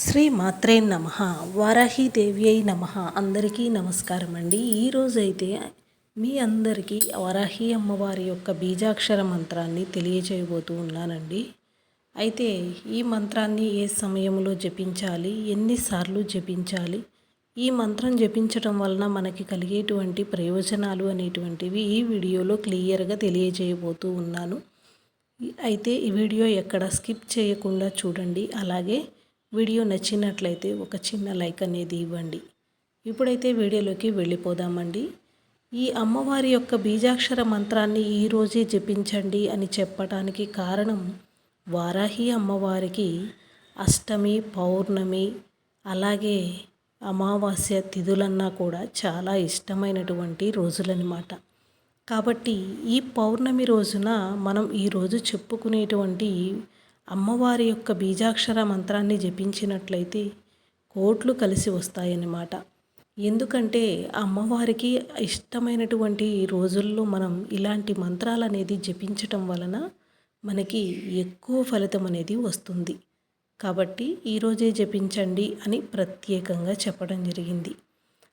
శ్రీ మాత్రే నమ వారాహీదేవి అయి నమ అందరికీ నమస్కారం అండి ఈరోజు అయితే మీ అందరికీ వరాహి అమ్మవారి యొక్క బీజాక్షర మంత్రాన్ని తెలియచేయబోతూ ఉన్నానండి. అయితే ఈ మంత్రాన్ని ఏ సమయంలో జపించాలి ఎన్నిసార్లు జపించాలి ఈ మంత్రం జపించడం వలన మనకి కలిగేటువంటి ప్రయోజనాలు అనేటువంటివి ఈ వీడియోలో క్లియర్గా తెలియజేయబోతూ ఉన్నాను. అయితే ఈ వీడియో ఎక్కడ స్కిప్ చేయకుండా చూడండి. అలాగే వీడియో నచ్చినట్లయితే ఒక చిన్న లైక్ అనేది ఇవ్వండి. ఇప్పుడైతే వీడియోలోకి వెళ్ళిపోదామండి. ఈ అమ్మవారి యొక్క బీజాక్షర మంత్రాన్ని ఈరోజే జపించండి అని చెప్పటానికి కారణం వారాహి అమ్మవారికి అష్టమి పౌర్ణమి అలాగే అమావాస్య తిథులన్నా కూడా చాలా ఇష్టమైనటువంటి రోజులన్నమాట. కాబట్టి ఈ పౌర్ణమి రోజున మనం ఈరోజు చెప్పుకునేటువంటి అమ్మవారి యొక్క బీజాక్షర మంత్రాన్ని జపించినట్లయితే కోట్లు కలిసి వస్తాయన్నమాట. ఎందుకంటే అమ్మవారికి ఇష్టమైనటువంటి రోజుల్లో మనం ఇలాంటి మంత్రాలు అనేది జపించటం వలన మనకి ఎక్కువ ఫలితం అనేది వస్తుంది. కాబట్టి ఈరోజే జపించండి అని ప్రత్యేకంగా చెప్పడం జరిగింది.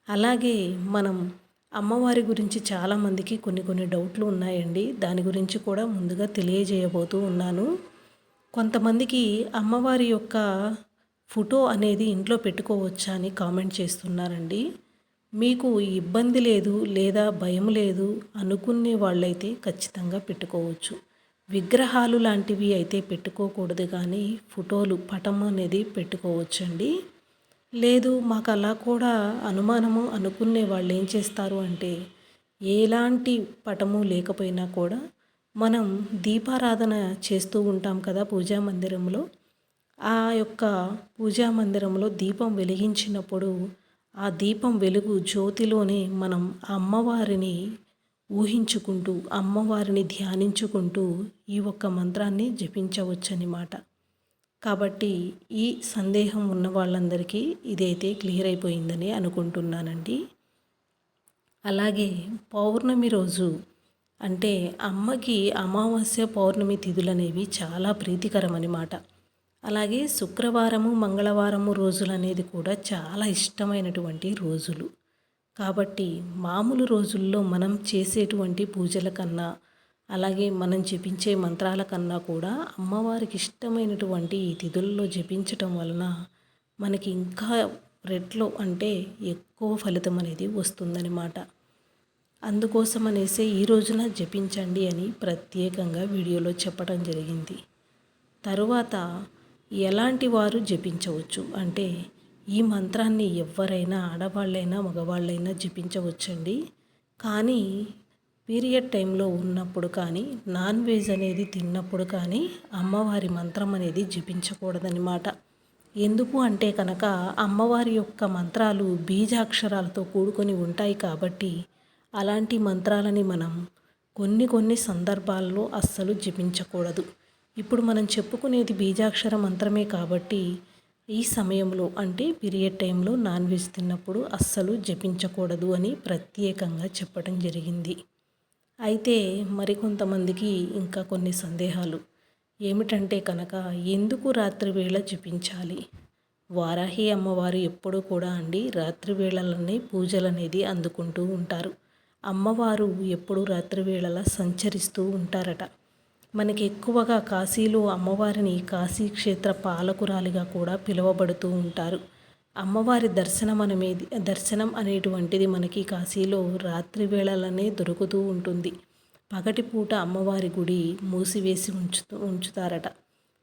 అలాగే మనం అమ్మవారి గురించి చాలామందికి కొన్ని కొన్ని డౌట్లు ఉన్నాయండి. దాని గురించి కూడా ముందుగా తెలియజేయబోతూ ఉన్నాను. కొంతమందికి అమ్మవారి యొక్క ఫోటో అనేది ఇంట్లో పెట్టుకోవచ్చా అని కామెంట్ చేస్తున్నారండి. మీకు ఇబ్బంది లేదు లేదా భయం లేదు అనుకునే వాళ్ళైతే ఖచ్చితంగా పెట్టుకోవచ్చు. విగ్రహాలు లాంటివి అయితే పెట్టుకోకూడదు కానీ ఫోటోలు పటం అనేది పెట్టుకోవచ్చండి. లేదు మాకు అలా కూడా అనుమానము అనుకునే వాళ్ళు ఏం చేస్తారు అంటే ఎలాంటి పటము లేకపోయినా కూడా మనం దీపారాధన చేస్తూ ఉంటాం కదా పూజా మందిరంలో. ఆ యొక్క పూజా మందిరంలో దీపం వెలిగించినప్పుడు ఆ దీపం వెలుగు జ్యోతిలోనే మనం అమ్మవారిని ఊహించుకుంటూ అమ్మవారిని ధ్యానించుకుంటూ ఈ ఒక్క మంత్రాన్ని జపించవచ్చనమాట కాబట్టి ఈ సందేహం ఉన్న వాళ్ళందరికీ ఇదైతే క్లియర్ అయిపోయిందని అనుకుంటున్నానండి. అలాగే పౌర్ణమి రోజు అంటే అమ్మకి అమావాస్య పౌర్ణమి తిథులనేవి చాలా ప్రీతికరం అనమాట అలాగే శుక్రవారము మంగళవారము రోజులు అనేది కూడా చాలా ఇష్టమైనటువంటి రోజులు. కాబట్టి మామూలు రోజుల్లో మనం చేసేటువంటి పూజల కన్నా అలాగే మనం జపించే మంత్రాల కన్నా కూడా అమ్మవారికి ఇష్టమైనటువంటి ఈ తిథుల్లో జపించటం వలన మనకి ఇంకా రెట్లో అంటే ఎక్కువ ఫలితం అనేది వస్తుందన్నమాట అందుకోసం అనేసి ఈ రోజున జపించండి అని ప్రత్యేకంగా వీడియోలో చెప్పడం జరిగింది. తరువాత ఎలాంటి వారు జపించవచ్చు? అంటే ఈ మంత్రాన్ని ఎవరైనా ఆడవాళ్ళైనా మగవాళ్ళైనా జపించవచ్చండి. కానీ పీరియడ్ టైంలో ఉన్నప్పుడు కానీ నాన్ వెజ్ అనేది తిన్నప్పుడు కానీ అమ్మవారి మంత్రం అనేది జపించకూడదనమాట ఎందుకు అంటే కనుక అమ్మవారి యొక్క మంత్రాలు బీజాక్షరాలతో కూడుకొని ఉంటాయి కాబట్టి అలాంటి మంత్రాలని మనం కొన్ని కొన్ని సందర్భాల్లో అస్సలు జపించకూడదు. ఇప్పుడు మనం చెప్పుకునేది బీజాక్షర మంత్రమే కాబట్టి ఈ సమయంలో అంటే పీరియడ్ టైంలో నాన్ వెజ్ తిన్నప్పుడు అస్సలు జపించకూడదు అని ప్రత్యేకంగా చెప్పడం జరిగింది. అయితే మరికొంతమందికి ఇంకా కొన్ని సందేహాలు. ఏమిటంటే కనుక ఎందుకు రాత్రి వేళ జపించాలి? వారాహి అమ్మవారు ఎప్పుడూ కూడా అండి రాత్రి వేళలనే పూజలు అనేది అందుకుంటూ ఉంటారు. అమ్మవారు ఎప్పుడు రాత్రి వేళలా సంచరిస్తూ ఉంటారట. మనకి ఎక్కువగా కాశీలో అమ్మవారిని కాశీ క్షేత్ర పాలకురాలిగా కూడా పిలువబడుతూ ఉంటారు. అమ్మవారి దర్శనం అనేది దర్శనం అనేటువంటిది మనకి కాశీలో రాత్రి వేళలనే దొరుకుతూ ఉంటుంది. పగటిపూట అమ్మవారి గుడి మూసివేసి ఉంచుతూ ఉంచుతారట.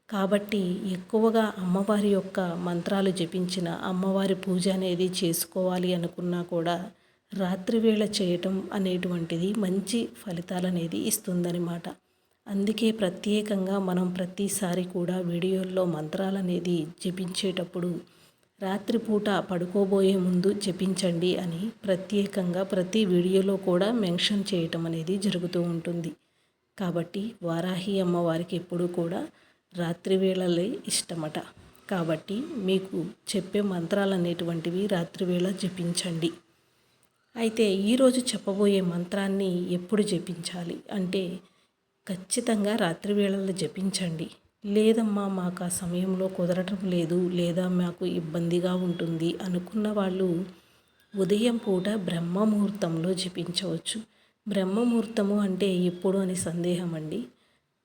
కాబట్టి ఎక్కువగా అమ్మవారి యొక్క మంత్రాలు జపించిన అమ్మవారి పూజ అనేది చేసుకోవాలి అనుకున్నా కూడా రాత్రివేళ చేయటం అనేటువంటిది మంచి ఫలితాలు అనేది అందుకే ప్రత్యేకంగా మనం ప్రతిసారి కూడా వీడియోల్లో మంత్రాలు అనేది జపించేటప్పుడు రాత్రిపూట పడుకోబోయే ముందు జపించండి అని ప్రత్యేకంగా ప్రతి వీడియోలో కూడా మెన్షన్ చేయటం అనేది జరుగుతూ ఉంటుంది. కాబట్టి వారాహి అమ్మవారికి ఎప్పుడూ కూడా రాత్రి వేళలే ఇష్టమట. కాబట్టి మీకు చెప్పే మంత్రాలు అనేటువంటివి రాత్రివేళ జపించండి. అయితే ఈరోజు చెప్పబోయే మంత్రాన్ని ఎప్పుడు జపించాలి? అంటే ఖచ్చితంగా రాత్రి వేళల్లో జపించండి. లేదమ్మా మాకు ఆ సమయంలో కుదరటం లేదు లేదా మాకు ఇబ్బందిగా ఉంటుంది అనుకున్న వాళ్ళు ఉదయం పూట బ్రహ్మ ముహూర్తంలో జపించవచ్చు. బ్రహ్మ ముహూర్తము అంటే ఎప్పుడు అని సందేహం అండి.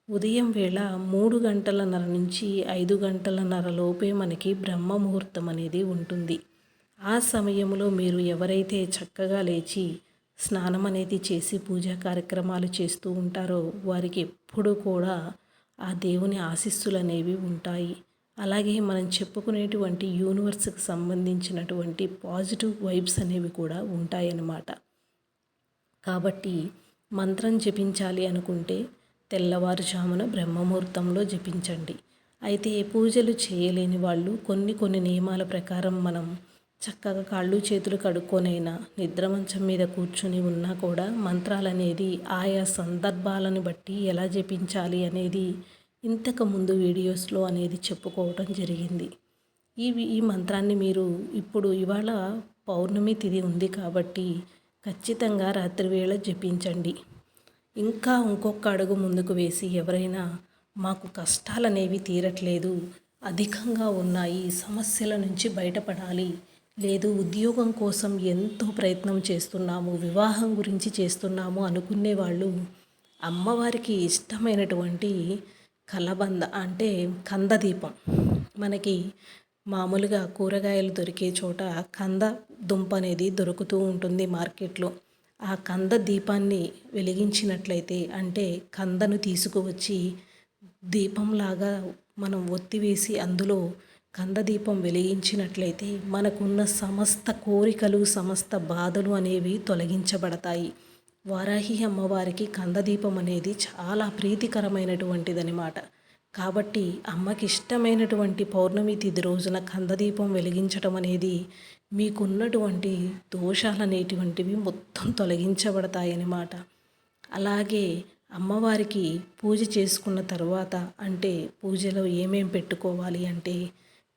ఉదయం వేళ మూడు గంటలన్నర నుంచి ఐదు గంటలన్నర లోపే మనకి బ్రహ్మ ముహూర్తం అనేది ఉంటుంది. ఆ సమయంలో మీరు ఎవరైతే చక్కగా లేచి స్నానం అనేది చేసి పూజా కార్యక్రమాలు చేస్తూ ఉంటారో వారికి ఎప్పుడు కూడా ఆ దేవుని ఆశీస్సులు అనేవి ఉంటాయి. అలాగే మనం చెప్పుకునేటువంటి యూనివర్స్కి సంబంధించినటువంటి పాజిటివ్ వైబ్స్ అనేవి కూడా ఉంటాయన్నమాట. కాబట్టి మంత్రం జపించాలి అనుకుంటే తెల్లవారుజామున బ్రహ్మముహూర్తంలో జపించండి. అయితే పూజలు చేయలేని వాళ్ళు కొన్ని కొన్ని నియమాల ప్రకారం మనం చక్కగా కాళ్ళు చేతులు కడుక్కొనైనా నిద్ర మంచం మీద కూర్చుని ఉన్నా కూడా మంత్రాలు అనేది ఆయా సందర్భాలను బట్టి ఎలా జపించాలి అనేది ఇంతకు ముందు వీడియోస్లో అనేది చెప్పుకోవడం జరిగింది. ఈ ఈ మంత్రాన్ని మీరు ఇప్పుడు ఇవాళ పౌర్ణమి తిథి ఉంది కాబట్టి ఖచ్చితంగా రాత్రివేళ జపించండి. ఇంకా ఇంకొక అడుగు ముందుకు వేసి ఎవరైనా మాకు కష్టాలు అనేవి తీరట్లేదు అధికంగా ఉన్నాయి సమస్యల నుంచి బయటపడాలి లేదు ఉద్యోగం కోసం ఎంతో ప్రయత్నం చేస్తున్నాము వివాహం గురించి చేస్తున్నాము అనుకునే వాళ్ళు అమ్మవారికి ఇష్టమైనటువంటి కలబంద అంటే కంద దీపం మనకి మామూలుగా కూరగాయలు దొరికే చోట కంద దుంప అనేది దొరుకుతూ ఉంటుంది మార్కెట్లో. ఆ కంద దీపాన్ని వెలిగించినట్లయితే అంటే కందను తీసుకువచ్చి దీపంలాగా మనం ఒత్తివేసి అందులో కందదీపం వెలిగించినట్లయితే మనకున్న సమస్త కోరికలు సమస్త బాధలు అనేవి తొలగించబడతాయి. వారాహి అమ్మవారికి కందదీపం అనేది చాలా ప్రీతికరమైనటువంటిదనమాట కాబట్టి అమ్మకి ఇష్టమైనటువంటి పౌర్ణమి తిథి రోజున కందదీపం వెలిగించడం అనేది మీకున్నటువంటి దోషాలనేటువంటివి మొత్తం తొలగించబడతాయన్నమాట. అలాగే అమ్మవారికి పూజ చేసుకున్న తర్వాత అంటే పూజలో ఏమేం పెట్టుకోవాలి అంటే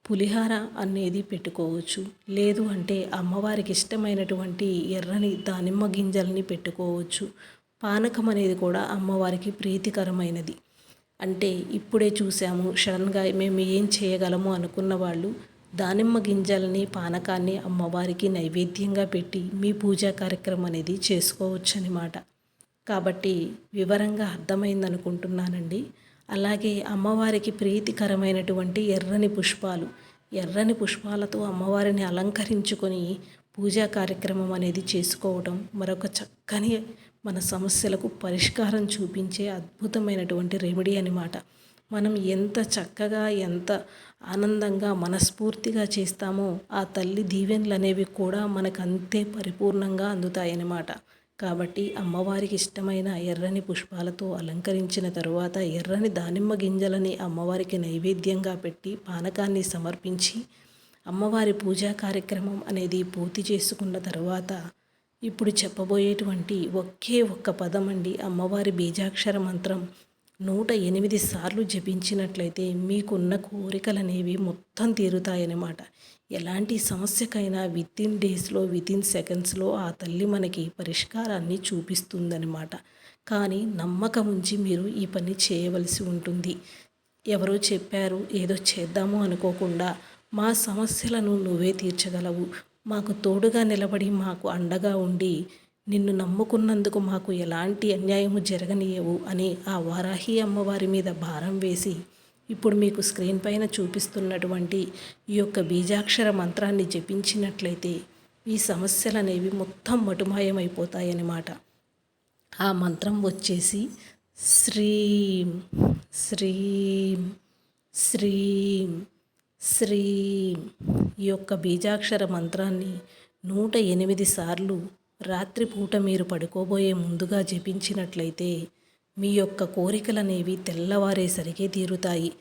పులిహార అనేది పెట్టుకోవచ్చు. లేదు అంటే అమ్మవారికి ఇష్టమైనటువంటి ఎర్రని దానిమ్మ గింజల్ని పెట్టుకోవచ్చు. పానకం అనేది కూడా అమ్మవారికి ప్రీతికరమైనది. అంటే ఇప్పుడే చూసాము సడన్గా మేము ఏం చేయగలము అనుకున్న వాళ్ళు దానిమ్మ గింజల్ని పానకాన్ని అమ్మవారికి నైవేద్యంగా పెట్టి మీ పూజా కార్యక్రమం అనేది చేసుకోవచ్చు అనమాట కాబట్టి వివరంగా అర్థమైంది అనుకుంటున్నానండి అలాగే అమ్మవారికి ప్రీతికరమైనటువంటి ఎర్రని పుష్పాలు. ఎర్రని పుష్పాలతో అమ్మవారిని అలంకరించుకొని పూజా కార్యక్రమం అనేది చేసుకోవడం మరొక చక్కని మన సమస్యలకు పరిష్కారం చూపించే అద్భుతమైనటువంటి రెమెడీ అనమాట మనం ఎంత చక్కగా ఎంత ఆనందంగా మనస్ఫూర్తిగా చేస్తామో ఆ తల్లి దీవెనలు అనేవి కూడా మనకు అంతే పరిపూర్ణంగా అందుతాయన్నమాట. కాబట్టి అమ్మవారికి ఇష్టమైన ఎర్రని పుష్పాలతో అలంకరించిన తరువాత ఎర్రని దానిమ్మ గింజలని అమ్మవారికి నైవేద్యంగా పెట్టి పానకాన్ని సమర్పించి అమ్మవారి పూజా కార్యక్రమం అనేది పూర్తి చేసుకున్న తర్వాత ఇప్పుడు చెప్పబోయేటువంటి ఒకే ఒక్క పదం అండి అమ్మవారి బీజాక్షర మంత్రం. నూట ఎనిమిది సార్లు జపించినట్లయితే మీకున్న కోరికలనేవి మొత్తం తీరుతాయన్నమాట. ఎలాంటి సమస్యకైనా విత్ ఇన్ డేస్లో విత్ ఇన్ సెకండ్స్లో ఆ తల్లి మనకి పరిష్కారాన్ని చూపిస్తుందనమాట కానీ నమ్మకం ఉంచి మీరు ఈ పని చేయవలసి ఉంటుంది. ఎవరో చెప్పారు ఏదో చేద్దాము అనుకోకుండా మా సమస్యలను నువ్వే తీర్చగలవు. మాకు తోడుగా నిలబడి మాకు అండగా ఉండి నిన్ను నమ్ముకున్నందుకు మాకు ఎలాంటి అన్యాయము జరగనీయవు అని ఆ వారాహి అమ్మవారి మీద భారం వేసి ఇప్పుడు మీకు స్క్రీన్ పైన చూపిస్తున్నటువంటి ఈ యొక్క బీజాక్షర మంత్రాన్ని జపించినట్లయితే ఈ సమస్యలు అనేవి మొత్తం మటుమాయమైపోతాయన్నమాట. ఆ మంత్రం వచ్చేసి శ్రీం శ్రీం శ్రీం శ్రీం. ఈ యొక్క బీజాక్షర మంత్రాన్ని నూట ఎనిమిది సార్లు రాత్రిపూట మీరు పడుకోబోయే ముందుగా జపించినట్లయితే మీ యొక్క కోరికలనేవి తెల్లవారేసరికి తీరుతాయి.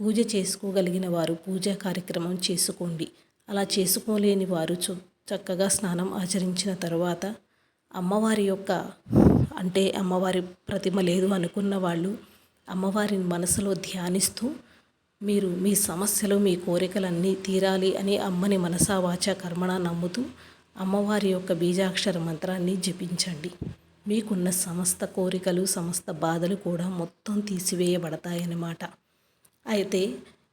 పూజ చేసుకోగలిగిన వారు పూజా కార్యక్రమం చేసుకోండి. అలా చేసుకోలేని వారు చక్కగా స్నానం ఆచరించిన తర్వాత అమ్మవారి యొక్క అంటే అమ్మవారి ప్రతిమ లేదు అనుకున్న వాళ్ళు అమ్మవారిని మనసులో ధ్యానిస్తూ మీరు మీ సమస్యలు మీ కోరికలన్నీ తీరాలి అని అమ్మని మనసావాచ కర్మణ నమ్ముతూ అమ్మవారి యొక్క బీజాక్షర మంత్రాన్ని జపించండి. మీకున్న సమస్త కోరికలు సమస్త బాధలు కూడా మొత్తం తీసివేయబడతాయన్నమాట. అయితే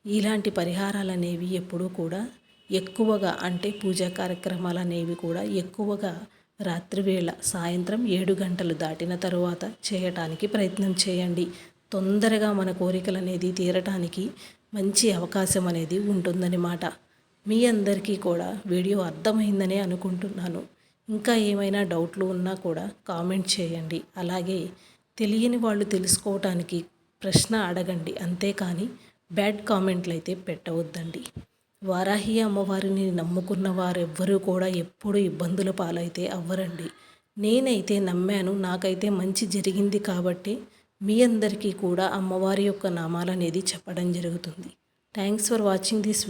ఇలాంటి పరిహారాలు అనేవి ఎప్పుడూ కూడా ఎక్కువగా అంటే పూజా కార్యక్రమాలు అనేవి కూడా ఎక్కువగా రాత్రివేళ సాయంత్రం ఏడు గంటలు దాటిన తరువాత చేయటానికి ప్రయత్నం చేయండి. తొందరగా మన కోరికలు అనేది తీరటానికి మంచి అవకాశం అనేది ఉంటుందన్నమాట. మీ అందరికీ కూడా వీడియో అర్థమైందనే అనుకుంటున్నాను. ఇంకా ఏమైనా డౌట్లు ఉన్నా కూడా కామెంట్ చేయండి. అలాగే తెలియని వాళ్ళు తెలుసుకోవటానికి ప్రశ్న అడగండి. అంతేకాని బ్యాడ్ కామెంట్లు అయితే పెట్టవద్దండి. వారాహి అమ్మవారిని నమ్ముకున్న వారెవ్వరూ కూడా ఎప్పుడు ఇబ్బందుల పాలైతే అవ్వరండి. నేనైతే నమ్మాను. నాకైతే మంచి జరిగింది కాబట్టి మీ అందరికీ కూడా అమ్మవారి యొక్క నామాలనేది చెప్పడం జరుగుతుంది. Thanks for watching this